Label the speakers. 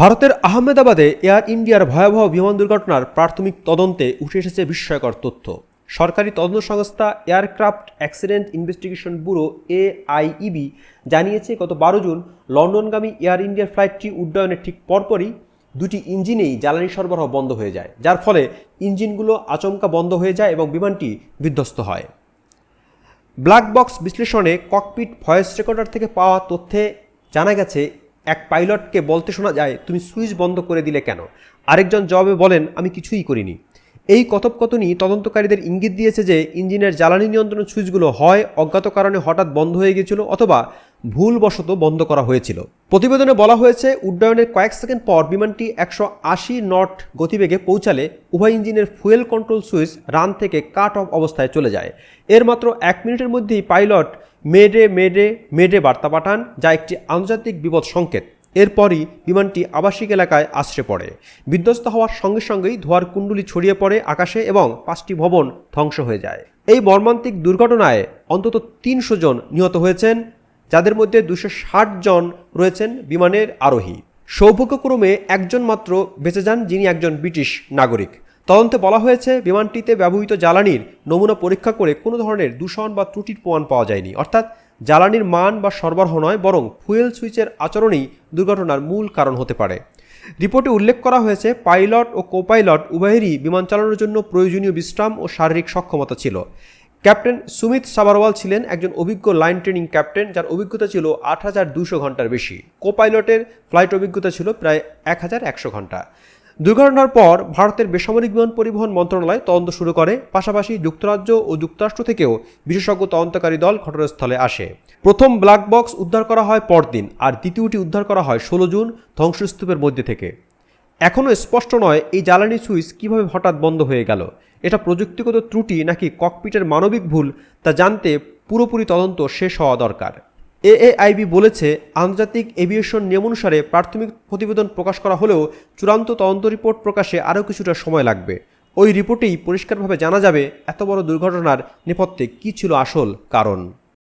Speaker 1: ভারতের আহমেদাবাদে এয়ার ইন্ডিয়ার ভয়াবহ বিমান দুর্ঘটনার প্রাথমিক তদন্তে উঠে এসেছে বিস্ময়কর তথ্য। সরকারি তদন্ত সংস্থা aircraft accident investigation bureau AAIB জানিয়েছে, গত বারো জুন লন্ডনগামী এয়ার ইন্ডিয়ার ফ্লাইটটি উড্ডয়নের ঠিক পরপরই দুটি ইঞ্জিনেই জ্বালানি সরবরাহ বন্ধ হয়ে যায়, যার ফলে ইঞ্জিনগুলো আচমকা বন্ধ হয়ে যায় এবং বিমানটি বিধ্বস্ত হয়। ব্ল্যাক বক্স বিশ্লেষণে ককপিট ভয়েস রেকর্ডার থেকে পাওয়া তথ্যে জানা গেছে এক পাইলটকে বলতে শোনা যায়, তুমি সুইচ বন্ধ করে দিলে কেন? আরেকজন জবাবে বলেন, আমি কিছুই করিনি। এই কথোপকথনই তদন্তকারীদের ইঙ্গিত দিয়েছে যে, ইঞ্জিনের জ্বালানি নিয়ন্ত্রণ সুইচগুলো হয়, অজ্ঞাত কারণে হঠাৎ বন্ধ হয়ে গিয়েছিল অথবা ভুলবশত বন্ধ করা হয়েছিল। প্রতিবেদনে বলা হয়েছে, উড্ডয়নের কয়েক সেকেন্ড পর বিমানটি একশো আশি নট গতিবেগে পৌঁছালে উভয় ইঞ্জিনের ফুয়েল কন্ট্রোল সুইচ রান থেকে কাট অফ অবস্থায় চলে যায়। এর মাত্র এক মিনিটের মধ্যেই পাইলট মেডে মেডে মেডে বার্তা পাঠান, যা একটি আন্তর্জাতিক বিপদ সংকেত। এরপরই বিমানটি আবাসিক এলাকায় আশ্রে পড়ে। বিধ্বস্ত হওয়ার সঙ্গে সঙ্গেই ধোয়ার কুণ্ডুলি ছড়িয়ে পড়ে আকাশে এবং পাঁচটি ভবন ধ্বংস হয়ে যায়। এই মর্মান্তিক দুর্ঘটনায় অন্তত তিনশো জন নিহত হয়েছেন, যাদের মধ্যে দুশো ষাট জন রয়েছেন বিমানের আরোহী। সৌভাগ্যক্রমে একজন মাত্র বেঁচে যান যিনি একজন ব্রিটিশ নাগরিক। তদন্তে বলা হয়েছে, বিমানটিতে ব্যবহৃত জ্বালানির নমুনা পরীক্ষা করে কোনো ধরনের দূষণ বা ত্রুটির প্রমাণ পাওয়া যায়নি। অর্থাৎ জ্বালানির মান বা সরবরাহ নয়, বরং ফুয়েল সুইচের আচরণেই দুর্ঘটনার মূল কারণ হতে পারে। রিপোর্টে উল্লেখ করা হয়েছে, পাইলট ও কোপাইলট উভয়েরই বিমান চালানোর জন্য প্রয়োজনীয় বিশ্রাম ও শারীরিক সক্ষমতা ছিল। ক্যাপ্টেন সুমিত সাবারওয়াল ছিলেন একজন অভিজ্ঞ লাইন ট্রেনিং ক্যাপ্টেন, যার অভিজ্ঞতা ছিল আট হাজার দুশো ঘণ্টার বেশি। কোপাইলটের ফ্লাইট অভিজ্ঞতা ছিল প্রায় এক হাজার একশো ঘণ্টা। দুর্ঘটনার পর ভারতের বেসামরিক বিমান পরিবহন মন্ত্রণালয় তদন্ত শুরু করে। পাশাপাশি যুক্তরাজ্য ও যুক্তরাষ্ট্র থেকেও বিশেষজ্ঞ তদন্তকারী দল ঘটনাস্থলে আসে। প্রথম ব্ল্যাক বক্স উদ্ধার করা হয় পরদিন আর দ্বিতীয়টি উদ্ধার করা হয় ষোলো জুন ধ্বংসস্তূপের মধ্যে থেকে। এখনও স্পষ্ট নয় এই জ্বালানি সুইচ কীভাবে হঠাৎ বন্ধ হয়ে গেল। এটা প্রযুক্তিগত ত্রুটি নাকি ককপিটের মানবিক ভুল তা জানতে পুরোপুরি তদন্ত শেষ হওয়া দরকার। এএআইবি বলেছে, আন্তর্জাতিক এভিয়েশন নিয়ম অনুসারে প্রাথমিক প্রতিবেদন প্রকাশ করা হলেও চূড়ান্ত তদন্ত রিপোর্ট প্রকাশে আরও কিছুটা সময় লাগবে। ওই রিপোর্টেই পরিষ্কারভাবে জানা যাবে এত বড় দুর্ঘটনার নেপথ্যে কী ছিল আসল কারণ।